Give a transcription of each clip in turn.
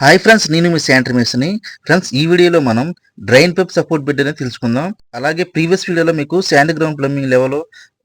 Hi friends నేను మీ Santner మేస్ని friends ఈ వీడియోలో మనం డ్రైన్ పైప్ సపోర్ట్ బెడ్ అనేది తెలుసుకుందాం. అలాగే ప్రీవియస్ వీడియోలో మీకు sand ground plumbing level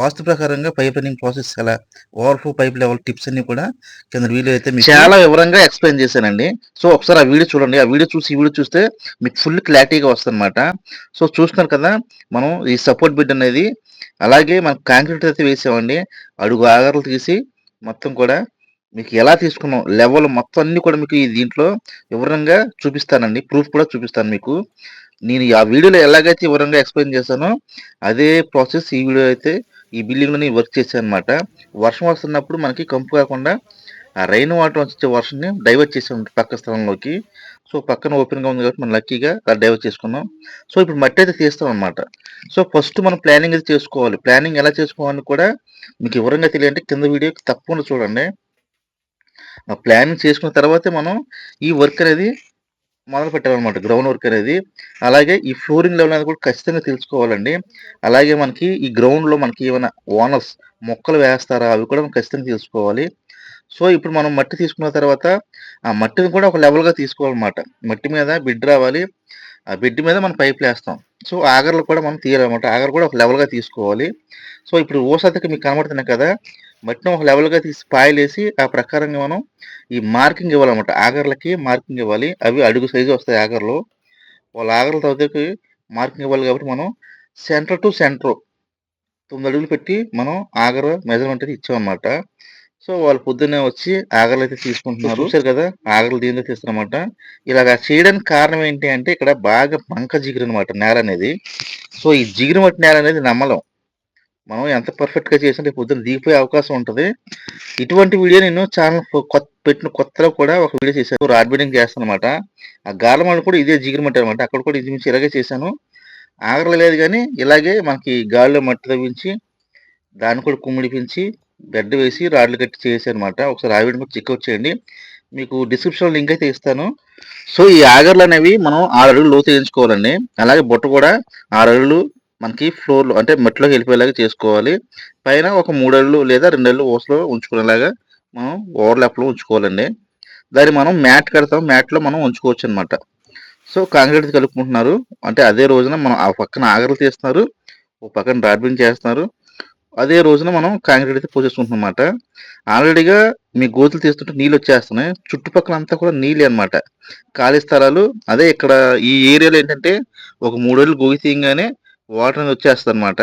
vastu ప్రకారంగా పైప్ లైనింగ్ ప్రాసెస్ ఎలా ఓవర్ఫ్లో పైప్ లెవెల్ టిప్స్ అన్ని కూడా కింద వీడియో అయితే మీకు చాలా వివరంగా ఎక్స్ప్లెయిన్ చేశానండి. సో ఒకసారి ఆ వీడియో చూడండి. ఆ వీడియో చూసి ఈ వీడియో చూస్తే మీకు ఫుల్ క్లారిటీగా వస్తుంది సో చూస్తున్నారు కదా మనం ఈ సపోర్ట్ బెడ్ అనేది అలాగే మనం కాంక్రీట్ అయితే వేసామండి. అడుగు ఆగారాలు తీసి మొత్తం కూడా మీకు ఎలా తీసుకున్నాం లెవెల్ మొత్తం అన్ని కూడా మీకు ఈ దీంట్లో వివరంగా చూపిస్తానండి. ప్రూఫ్ కూడా చూపిస్తాను మీకు. నేను ఆ వీడియోలో ఎలాగైతే వివరంగా ఎక్స్ప్లెయిన్ చేశానో అదే ప్రాసెస్ ఈ వీడియో అయితే ఈ బిల్డింగ్లో నేను వర్క్ చేశాను అనమాట వర్షం వస్తున్నప్పుడు మనకి కంపు కాకుండా ఆ రైన్ వాటర్ వచ్చే వర్షంని డైవర్ట్ చేసాం పక్క స్థలంలోకి. సో పక్కన ఓపెన్గా ఉంది కాబట్టి మనం లక్కీగా అలా డైవర్ట్ చేసుకున్నాం. సో ఇప్పుడు మట్టి అయితే తీస్తాం అనమాట సో ఫస్ట్ మనం ప్లానింగ్ అయితే చేసుకోవాలి. ప్లానింగ్ ఎలా చేసుకోవాలని కూడా మీకు వివరంగా తెలియాలంటే కింద వీడియో తప్పకుండా చూడండి. ప్లానింగ్ చేసుకున్న తర్వాతే మనం ఈ వర్క్ అనేది మొదలు పెట్టాలన్నమాట గ్రౌండ్ వర్క్ అనేది. అలాగే ఈ ఫ్లోరింగ్ లెవెల్ అనేది కూడా ఖచ్చితంగా తెలుసుకోవాలండి. అలాగే మనకి ఈ గ్రౌండ్లో మనకి ఏమైనా ఓనర్స్ మొక్కలు వేస్తారా అవి కూడా మనం ఖచ్చితంగా తెలుసుకోవాలి. సో ఇప్పుడు మనం మట్టి తీసుకున్న తర్వాత ఆ మట్టిని కూడా ఒక లెవెల్గా తీసుకోవాలన్నమాట. మట్టి మీద బిడ్ రావాలి. ఆ బిడ్ మీద మనం పైపులు వేస్తాం. సో ఆగర్లు కూడా మనం తీయాలన్నమాట. ఆగర్ కూడా ఒక లెవెల్గా తీసుకోవాలి. సో ఇప్పుడు ఓసాతకి మీకు కనబడుతున్నాయి కదా మట్టిని ఒక లెవెల్గా తీసి పాయలేసి ఆ ప్రకారంగా మనం ఈ మార్కింగ్ ఇవ్వాలన్నమాట. ఆగర్లకి మార్కింగ్ ఇవ్వాలి. అవి అడుగు సైజు వస్తాయి ఆగర్లు. వాళ్ళ ఆగర్ల తర్వాత మార్కింగ్ ఇవ్వాలి కాబట్టి మనం సెంటర్ టు సెంటర్ తొమ్మిది అడుగులు పెట్టి మనం ఆగర్ మెజర్మెంట్ అయితే ఇచ్చామన్నమాట. సో వాళ్ళు పొద్దున్నే వచ్చి ఆగర్లు అయితే తీసుకుంటున్నారు. చూసారు కదా? ఆగర్లు దీనిలో తీస్తారన్నమాట ఇలాగ చేయడానికి కారణం ఏంటి అంటే ఇక్కడ బాగా పంక జిగురు అనమాట నేల అనేది. సో ఈ జిగురు మట్టి నేల అనేది నమ్మలం. మనం ఎంత పర్ఫెక్ట్గా చేసినా పొద్దున్న దిగిపోయే అవకాశం ఉంటుంది. ఇటువంటి వీడియో నేను ఛానల్ కొత్త పెట్టిన కొత్తలో కూడా ఒక వీడియో చేశాను. రాడ్ బెడ్డింగ్ చేస్తాను అనమాట ఆ గాలమాడు కూడా ఇదే జిగిరి మట్టి అనమాట అక్కడ కూడా ఇది ఇలాగే చేశాను. ఆగలేదు కానీ ఇలాగే మనకి గాలిలో మట్టి తవ్వించి దాన్ని కూడా కుమ్మిడిపించి బెడ్ వేసి రాడ్లు కట్టి చేసానమాట అనమాట ఒకసారి ఆ వీడియో చెక్అవుట్ చేయండి. మీకు డిస్క్రిప్షన్లో లింక్ అయితే ఇస్తాను. సో ఈ ఆగర్లు అనేవి మనం ఆరు అడుగులు లోతు వేయించుకోవాలండి. అలాగే బొట్ట కూడా ఆరు అడుగులు మనకి ఫ్లోర్లో అంటే మెట్లోకి వెళ్ళిపోయేలాగా చేసుకోవాలి. పైన ఒక మూడేళ్ళు లేదా రెండేళ్ళు ఓసలో ఉంచుకునేలాగా మనం ఓవర్లాప్లో ఉంచుకోవాలండి. దాన్ని మనం మ్యాట్ కడతాం. మ్యాట్లో మనం ఉంచుకోవచ్చు అనమాట సో కాంక్రీట్ కలుపుకుంటున్నారు. అంటే అదే రోజున మనం ఆ పక్కన ఆగలు తీస్తున్నారు. ఒక పక్కన డార్బింగ్ చేస్తున్నారు. అదే రోజున మనం కాంక్రీట్ అయితే పోసేసుకుంటున్నాం అనమాట ఆల్రెడీగా మీ గోతులు తీస్తుంటే నీళ్ళు వచ్చేస్తున్నాయి. చుట్టుపక్కల అంతా కూడా నీళ్ళు అనమాట. ఖాళీ స్థలాలు. అదే ఇక్కడ ఈ ఏరియాలో ఏంటంటే ఒక మూడేళ్ళు గోగి తీయగానే వాటర్ అనేది వచ్చేస్తుంది అనమాట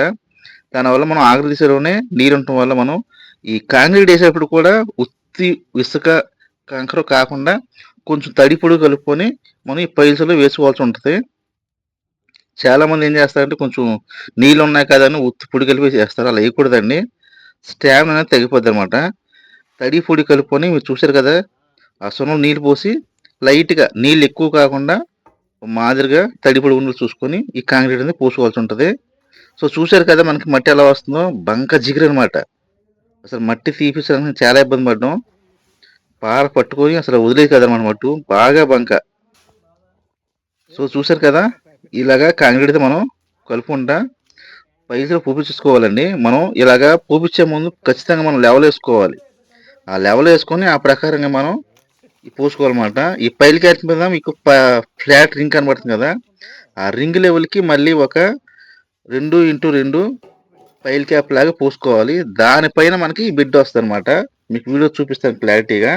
దానివల్ల మనం ఆకలి తీసేలోనే నీరు ఉండటం వల్ల మనం ఈ కాంక్రీట్ వేసేటప్పుడు కూడా ఉత్తి ఇసుక కంకర కాకుండా కొంచెం తడిపొడి కలుపుకొని మనం ఈ పైల్స్లో వేసుకోవాల్సి ఉంటుంది. చాలామంది ఏం చేస్తారంటే కొంచెం నీళ్ళు ఉన్నాయి కదా అని ఉత్తి పొడి కలిపి చేస్తారు అలా వేయకూడదండి. స్టామ్ అనేది తగ్గిపోద్ది అనమాట తడి పొడి కలుపుకొని మీరు చూసారు కదా ఆ సొనం నీళ్ళు పోసి లైట్గా నీళ్ళు ఎక్కువ కాకుండా మాదిరిగా తడిపడి ఉండలు చూసుకొని ఈ కాంక్రీట్ అనేది పూసుకోవాల్సి ఉంటుంది. సో చూశారు కదా మనకి మట్టి ఎలా వస్తుందో? బంక జిగురు అనమాట అసలు మట్టి తీపించడానికి చాలా ఇబ్బంది పడ్డాం. పార పట్టుకొని అసలు వదిలేదు కదా మన మట్టు. బాగా బంక. సో చూశారు కదా? ఇలాగా కాంక్రీట్ అయితే మనం కలుపుకుంటా పైసలు పూపించుకోవాలండి మనం ఇలాగా పూపించే ముందు ఖచ్చితంగా మనం లెవెల్ వేసుకోవాలి. ఆ లెవెల్ వేసుకొని ఆ ప్రకారంగా మనం పూసుకోవాలన్నమాట. ఈ పైలు క్యాచ్ మీద మీకు ఫ్లాట్ రింగ్ కనబడుతుంది కదా. ఆ రింగ్ లెవెల్కి మళ్ళీ ఒక రెండు ఇంటూ రెండు పైల్ క్యాప్ లాగా పూసుకోవాలి. దానిపైన మనకి బిడ్ వస్తుంది అనమాట మీకు వీడియో చూపిస్తాను క్లారిటీగా.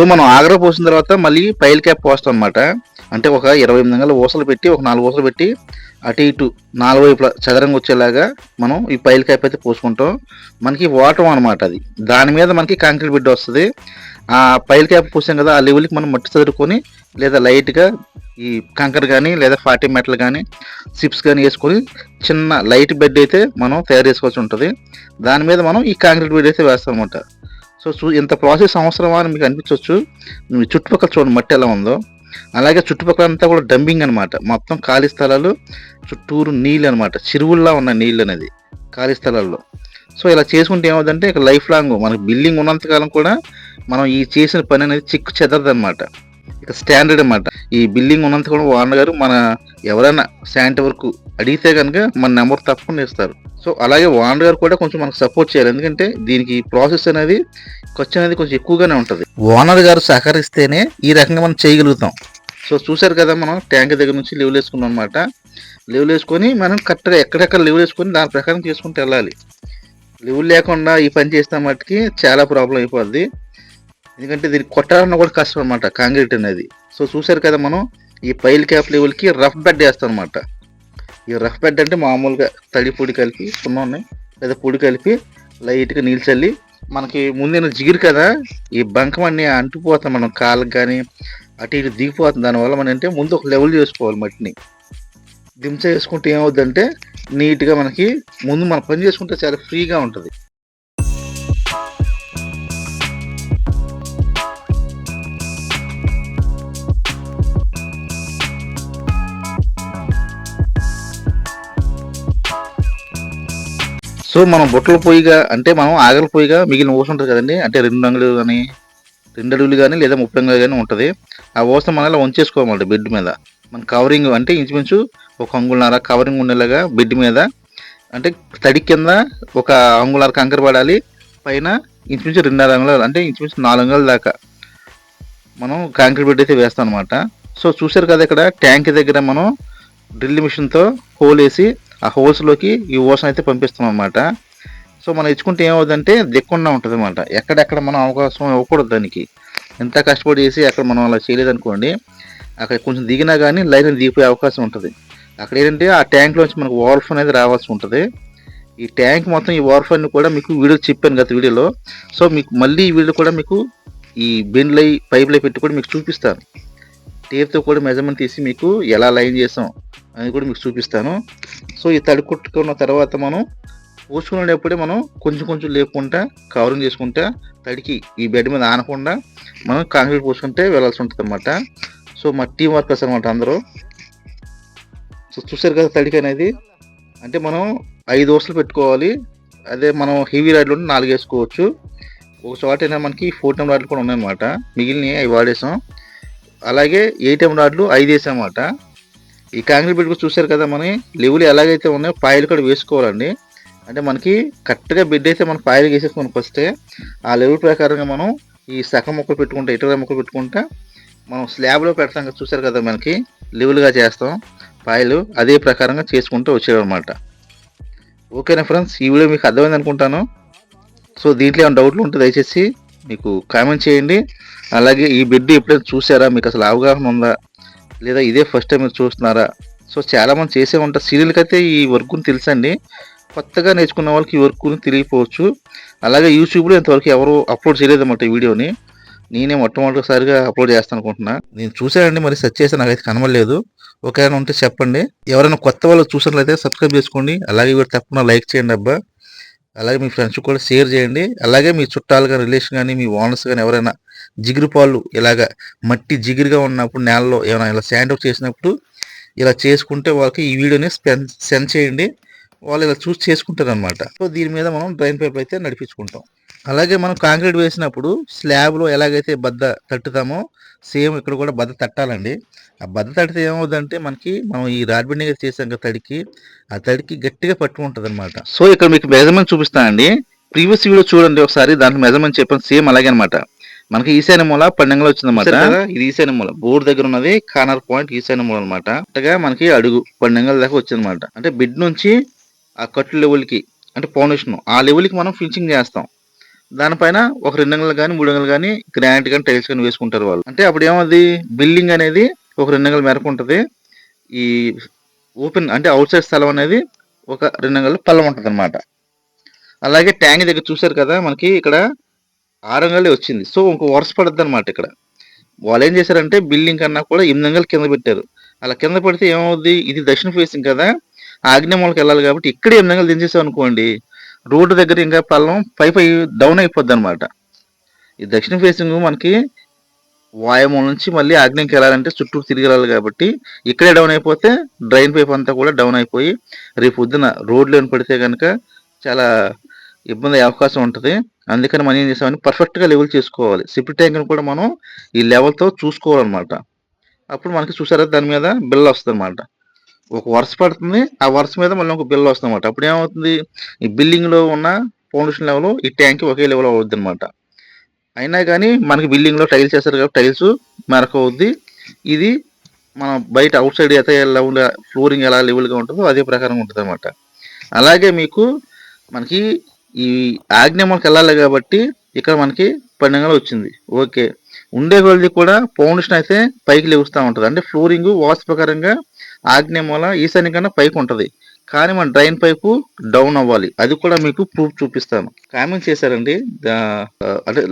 సో మనం ఆగ్రా పోసిన తర్వాత మళ్ళీ పైల్ క్యాప్ పోస్తాం అనమాట అంటే ఒక ఇరవై ఎనిమిది గంటల ఊసలు పెట్టి ఒక నాలుగు ఊసలు పెట్టి అటు ఇటు నాలుగు వైపుల చదరంగా వచ్చేలాగా మనం ఈ పైల్ క్యాప్ అయితే పోసుకుంటాం. మనకి వాటర్ అనమాట అది. దాని మీద మనకి కాంక్రీట్ బిడ్డ వస్తుంది. ఆ పైల్ క్యాప్ పోసాం కదా ఆ లెవెల్కి మనం మట్టి చదురుకొని లేదా లైట్గా ఈ కంకర్ కానీ లేదా ఫార్టీ మెటల్ కానీ సిప్స్ కానీ వేసుకొని చిన్న లైట్ బెడ్ అయితే మనం తయారు చేసుకోవాల్సి ఉంటుంది. దాని మీద మనం ఈ కాంక్రీట్ బెడ్ అయితే వేస్తాం అనమాట సో చూ ఇంత ప్రాసెస్ అవసరమా అని మీకు అనిపించవచ్చు. మీ చుట్టుపక్కల చూడండి మట్టి ఎలా ఉందో. అలాగే చుట్టుపక్కల అంతా కూడా డంపింగ్ అనమాట మొత్తం ఖాళీ స్థలాలు చుట్టూరు నీళ్ళు అనమాట చెరువుల్లా ఉన్న నీళ్ళు అనేది ఖాళీ స్థలాల్లో. సో ఇలా చేసుకుంటే ఏమవుతుందంటే ఇక లైఫ్ లాంగ్ మనకు బిల్డింగ్ ఉన్నంతకాలం కూడా మనం ఈ చేసిన పని అనేది చిక్కు చెదరదు అనమాట ఇక స్టాండర్డ్ అనమాట ఈ బిల్డింగ్ ఉన్నంత కూడా ఓనర్ గారు మన ఎవరైనా శాంటీ వరకు అడిగితే కనుక మన నెంబర్ తప్పకుండా ఇస్తారు. సో అలాగే ఓనర్ గారు కూడా కొంచెం మనకు సపోర్ట్ చేయాలి. ఎందుకంటే దీనికి ప్రాసెస్ అనేది ఖర్చు అనేది కొంచెం ఎక్కువగానే ఉంటుంది. ఓనర్ గారు సహకరిస్తేనే ఈ రకంగా మనం చేయగలుగుతాం. సో చూసారు కదా మనం ట్యాంక్ దగ్గర నుంచి లీవ్లు వేసుకున్నాం అనమాట లీవ్లు వేసుకొని మనం కరెక్ట్గా ఎక్కడెక్కడ లీవ్లు వేసుకొని దాని ప్రకారం చేసుకుంటూ వెళ్ళాలి. లీవ్ లేకుండా ఈ పని చేసిన మట్టుకి చాలా ప్రాబ్లం అయిపోద్ది. ఎందుకంటే దీనికి కొట్టాలన్నా కూడా కష్టం అనమాట కాంక్రీట్ అనేది. సో చూసారు కదా మనం ఈ పైల్ క్యాప్ లెవెల్కి రఫ్ బెడ్ వేస్తాం అనమాట ఈ రఫ్ బెడ్ అంటే మామూలుగా తడి పొడి కలిపి సున్నాన్ని లేదా పొడి కలిపి లైట్గా నీళ్ళు చల్లి మనకి ముందున జిగిరి కదా ఈ బంకం అన్ని మనం కాళ్ళకి కానీ అటు ఇటు దిగిపోతుంది దానివల్ల మనం అంటే ముందు ఒక లెవెల్ చేసుకోవాలి మట్టిని. దించ చేసుకుంటే ఏమవుద్దంటే నీట్గా మనకి ముందు మనం పని చేసుకుంటే చాలా ఫ్రీగా ఉంటుంది. సో మనం బొట్టల పొయ్యిగా అంటే మనం ఆగల పొయ్యిగా మిగిలిన ఓస ఉంటుంది కదండి. అంటే రెండు అంగులు కానీ రెండు అడుగులు కానీ లేదా ముప్పై అంగులు కానీ ఉంటుంది. ఆ ఓస మనం ఇలా ఉంచేసుకోవాలి బెడ్ మీద. మన కవరింగ్ అంటే ఇంచుమించు ఒక అంగుళన్నర కవరింగ్ ఉండేలాగా బెడ్ మీద. అంటే తడి కింద ఒక అంగుళార కంకర పడాలి. పైన ఇంచుమించు రెండున్నర అంగుళాలు అంటే ఇంచుమించు నాలుగు అంగుళాల దాకా మనం కాంక్రీట్ బెడ్ అయితే వేస్తాం అనమాట సో చూసారు కదా ఇక్కడ ట్యాంక్ దగ్గర మనం డ్రిల్ మిషన్తో హోల్ వేసి ఆ హోల్స్లోకి ఈ ఓషన్ అయితే పంపిస్తాం అనమాట సో మనం ఇచ్చుకుంటే ఏమవుతుందంటే దిక్కుండా ఉంటుంది అనమాట ఎక్కడెక్కడ మనం అవకాశం ఇవ్వకూడదు దానికి. ఎంత కష్టపడి చేసి అక్కడ మనం అలా చేయలేదు అనుకోండి అక్కడ కొంచెం దిగినా కానీ లైన్ దిగిపోయే అవకాశం ఉంటుంది. అక్కడ ఏంటంటే ఆ ట్యాంక్లోంచి మనకు ఓవర్ఫ్ అనేది రావాల్సి ఉంటుంది. ఈ ట్యాంక్ మొత్తం ఈ ఓవర్ఫ్ అన్ని కూడా మీకు వీడియో చెప్పాను గత వీడియోలో. సో మీకు మళ్ళీ ఈ వీడియో కూడా మీకు ఈ బెండ్లై పైప్లై పెట్టి కూడా మీకు చూపిస్తాను. టేర్తో కూడా మెజర్మెంట్ తీసి మీకు ఎలా లైన్ చేసాం అని కూడా మీకు చూపిస్తాను. సో ఈ తడి కొట్టుకున్న తర్వాత మనం పోసుకునేటప్పుడే మనం కొంచెం కొంచెం లేకుండా కవరింగ్ చేసుకుంటా తడికి ఈ బెడ్ మీద ఆనకుండా మనం కాంక్రీట్ పోసుకుంటే వెళ్ళాల్సి ఉంటుంది అనమాట సో మా టీం వర్కర్స్ అనమాట అందరూ. సో చూసారు కదా తడికి అనేది? అంటే మనం ఐదు వర్షాలు పెట్టుకోవాలి. అదే మనం హెవీ రాడ్లు ఉంటే నాలుగు వేసుకోవచ్చు. ఒక చోట అయినా మనకి ఫోర్ టైం రాడ్లు కూడా ఉన్నాయన్నమాట. మిగిలినవి అవి వాడేసాం. అలాగే ఏటీఎం రాడ్లు ఐదు వేసామాట ఈ కాంగ్రీట్ బెడ్ కూడా చూసారు కదా మన? లెవెల్ ఎలాగైతే ఉన్నాయో పాయలు కూడా వేసుకోవాలండి. అంటే మనకి కరెక్ట్గా బెడ్ అయితే మనం పాయలు వేసేసుకుని వస్తే ఆ లెవెల్ ప్రకారంగా మనం ఈ సగం మొక్కలు పెట్టుకుంటే ఇటుక మొక్కలు పెట్టుకుంటా మనం స్లాబ్లో పెడతాం కదా చూసారు కదా మనకి? లెవెల్గా చేస్తాం. పాయలు అదే ప్రకారంగా చేసుకుంటూ వచ్చేవన్నమాట ఓకేనా ఫ్రెండ్స్? ఈ వీడియో మీకు అర్థమైంది అనుకుంటాను. సో దీంట్లో ఏమైనా డౌట్లు ఉంటే దయచేసి మీకు కామెంట్ చేయండి. అలాగే ఈ బిడ్డ ఎప్పుడైనా చూసారా? మీకు అసలు అవగాహన ఉందా? లేదా ఇదే ఫస్ట్ టైం మీరు చూస్తున్నారా? సో చాలామంది చేసే ఉంటారు సీరియల్కి అయితే ఈ వర్క్ని తెలుసండి. కొత్తగా నేర్చుకున్న వాళ్ళకి ఈ వర్క్ని తెలియకపోవచ్చు. అలాగే యూట్యూబ్లో ఇంతవరకు ఎవరు అప్లోడ్ చేయలేదన్నమాట ఈ వీడియోని. నేనే మొట్టమొదటిసారిగా అప్లోడ్ చేస్తాను అనుకుంటున్నా. నేను చూశానండి మరి సెర్చ్ చేస్తే నాకైతే కనబడలేదు. ఒకవేళ ఉంటే చెప్పండి. ఎవరైనా కొత్త వాళ్ళు చూసినట్లయితే సబ్స్క్రైబ్ చేసుకోండి. అలాగే కూడా తప్పకుండా లైక్ చేయండి అబ్బా. అలాగే మీ ఫ్రెండ్స్ కూడా షేర్ చేయండి. అలాగే మీ చుట్టాలు కానీ రిలేషన్ కానీ మీ ఓనర్స్ కానీ ఎవరైనా జిగురు పాలు ఇలాగ మట్టి జిగురుగా ఉన్నప్పుడు నేలలో ఏమైనా ఇలా శాండ్ అవుట్ చేసినప్పుడు ఇలా చేసుకుంటే వాళ్ళకి ఈ వీడియోని సెండ్ చేయండి. వాళ్ళు ఇలా చూసి చేసుకుంటారు అనమాట సో దీని మీద మనం డ్రైన్ పేపర్ అయితే నడిపించుకుంటాం. అలాగే మనం కాంక్రీట్ వేసినప్పుడు స్లాబ్లో ఎలాగైతే బద్ద తట్టుతామో సేమ్ ఇక్కడ కూడా బద్ద తట్టాలండి. ఆ బద్ద తడితే ఏమవుతుందంటే మనకి మనం ఈ రాడ్ బిండింగ్ చేసాం కదా తడికి ఆ తడికి గట్టిగా పట్టుకుంటుంది అనమాట సో ఇక్కడ మీకు మెజర్మెంట్ చూపిస్తానండి ప్రీవియస్ వీడియో చూడండి ఒకసారి దాంట్లో మెజర్మెంట్ చెప్పాను సేమ్ అలాగే అనమాట మనకి ఈశాన్య మూల పన్నెండులో వచ్చిందన్నమాట. ఇది ఈశాన్య మూల. బోర్డు దగ్గర ఉన్నది కార్నర్ పాయింట్ ఈశాన్య మూల అనమాట అట్టగా మనకి అడుగు పన్నెండుల దాకా వచ్చిందన్నమాట. అంటే బిడ్ నుంచి ఆ కట్టు లెవెల్కి అంటే ఫౌండేషన్ ఆ లెవెల్కి మనం ఫినిషింగ్ చేస్తాం. దానిపైన ఒక రెండు అంగలు కానీ మూడు అంగలు కానీ గ్రానైట్ కానీ టైల్స్ కానీ వేసుకుంటారు వాళ్ళు. అంటే అప్పుడు ఏమది బిల్డింగ్ అనేది ఒక రెండు అంగల మేరకు ఉంటుంది. ఈ ఓపెన్ అంటే అవుట్ సైడ్ స్థలం అనేది ఒక రెండు అంగలు పల్లం ఉంటుంది అనమాట అలాగే ట్యాంక్ దగ్గర చూసారు కదా మనకి ఇక్కడ ఆరు అంగలే వచ్చింది. సో ఇంకో వరుస పడుద్ది అనమాట ఇక్కడ. వాళ్ళు ఏం చేశారంటే బిల్డింగ్ కన్నా కూడా ఎనిమిది అంగలు కింద పెట్టారు. అలా కింద పెడితే ఏమవుద్ది? ఇది దక్షిణ ఫేసింగ్ కదా. ఆగ్నేయమూలకి వెళ్ళాలి కాబట్టి ఇక్కడ ఎనిమిది అంగలు దించేసాం అనుకోండి రోడ్డు దగ్గర ఇంకా పల్లం పై పై డౌన్ అయిపోద్ది అనమాట ఈ దక్షిణ ఫేసింగ్ మనకి వాయుమూల నుంచి మళ్ళీ ఆగ్నేయంకి వెళ్ళాలంటే చుట్టూ తిరిగి వెళ్ళాలి కాబట్టి ఇక్కడే డౌన్ అయిపోతే డ్రైన్ పైప్ అంతా కూడా డౌన్ అయిపోయి రేపు పొద్దున రోడ్లో పడితే కనుక చాలా ఇబ్బంది అయ్యే అవకాశం ఉంటుంది. అందుకని మనం ఏం చేసామని పర్ఫెక్ట్గా లెవెల్ చేసుకోవాలి. సిప్ ట్యాంక్ని కూడా మనం ఈ లెవెల్తో చూసుకోవాలన్నమాట. అప్పుడు మనకి చూసారా దాని మీద బిల్ వస్తుంది అన్నమాట ఒక వరుస పడుతుంది. ఆ వరుస మీద మళ్ళీ ఒక బిల్ వస్తుంది అనమాట అప్పుడు ఏమవుతుంది? ఈ బిల్డింగ్లో ఉన్న ఫౌండేషన్ లెవెల్ ఈ ట్యాంక్ ఒకే లెవెల్ అవుద్ది అనమాట అయినా కానీ మనకి బిల్డింగ్లో టైల్స్ వేస్తారు కాబట్టి టైల్స్ మెరక అవుద్ది. ఇది మనం బయట అవుట్ సైడ్ అయితే లెవెల్ ఫ్లోరింగ్ ఎలా లెవెల్గా ఉంటుందో అదే ప్రకారం ఉంటుంది అనమాట అలాగే మీకు మనకి ఈ ఆజ్ఞ మనకి వెళ్ళాలి కాబట్టి ఇక్కడ మనకి పన్నెండు వచ్చింది. ఓకే. ఉండే కొలది కూడా ఫౌండేషన్ అయితే పైకి లేవుస్తూ ఉంటుంది. అంటే ఫ్లోరింగ్ వాస్ ప్రకారంగా ఆగ్నేయ మూల ఈశాన్య కన్నా పైకి ఉంటుంది. కానీ మన డ్రైన్ పైపు డౌన్ అవ్వాలి. అది కూడా మీకు ప్రూఫ్ చూపిస్తాను. కామెంట్ చేశారండి. అంటే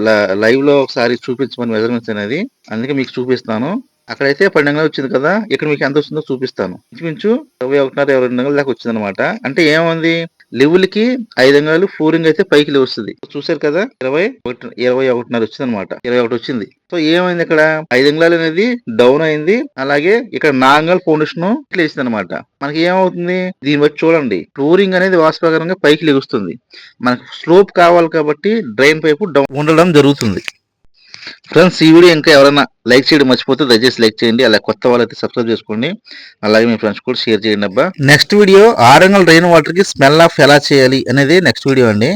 లైవ్లో ఒకసారి చూపించమని మెజర్మెంట్స్ అనేది. అందుకే మీకు చూపిస్తాను. అక్కడైతే పన్నెండు వచ్చింది కదా ఇక్కడ మీకు ఎంత వస్తుందో చూపిస్తాను. ఇంచుమించు ఇరవై ఒకటిన్నర ఇరవై రెండు గంటల దాకా వచ్చింది అనమాట అంటే ఏముంది? లెవెల్కి ఐదు అంగాలు ఫ్లోరింగ్ అయితే పైకి వస్తుంది. చూసారు కదా? ఇరవై ఒకటి ఇరవై ఒకటిన్నర వచ్చింది అనమాట ఇరవై ఒకటి వచ్చింది. సో ఏమైంది ఇక్కడ? ఐదు అంగాలు అనేది డౌన్ అయింది. అలాగే ఇక్కడ నాంగల్ ఫౌండేషన్ లేచింది అనమాట మనకి ఏమవుతుంది? దీన్ని బట్టి చూడండి. ఫ్లోరింగ్ అనేది వాస్తవకరంగా పైకి లెగుస్తుంది. మనకు స్లోప్ కావాలి కాబట్టి డ్రైన్ పైపు డౌన్ ఉండడం జరుగుతుంది. ఫ్రెండ్స్ ఈ వీడియో ఇంకా ఎవరైనా లైక్ చేయడం మర్చిపోతే దయచేసి లైక్ చేయండి అలా కొత్త వాళ్ళైతే సబ్స్క్రైబ్ చేసుకోండి. అలాగే మీ ఫ్రెండ్స్ కూడా షేర్ చేయండి అబ్బా. నెక్స్ట్ వీడియో ఆరంగల్ రెయిన్ వాటర్కి స్మెల్ ఆఫ్ ఎలా చేయాలి అనేది నెక్స్ట్ వీడియో అండి.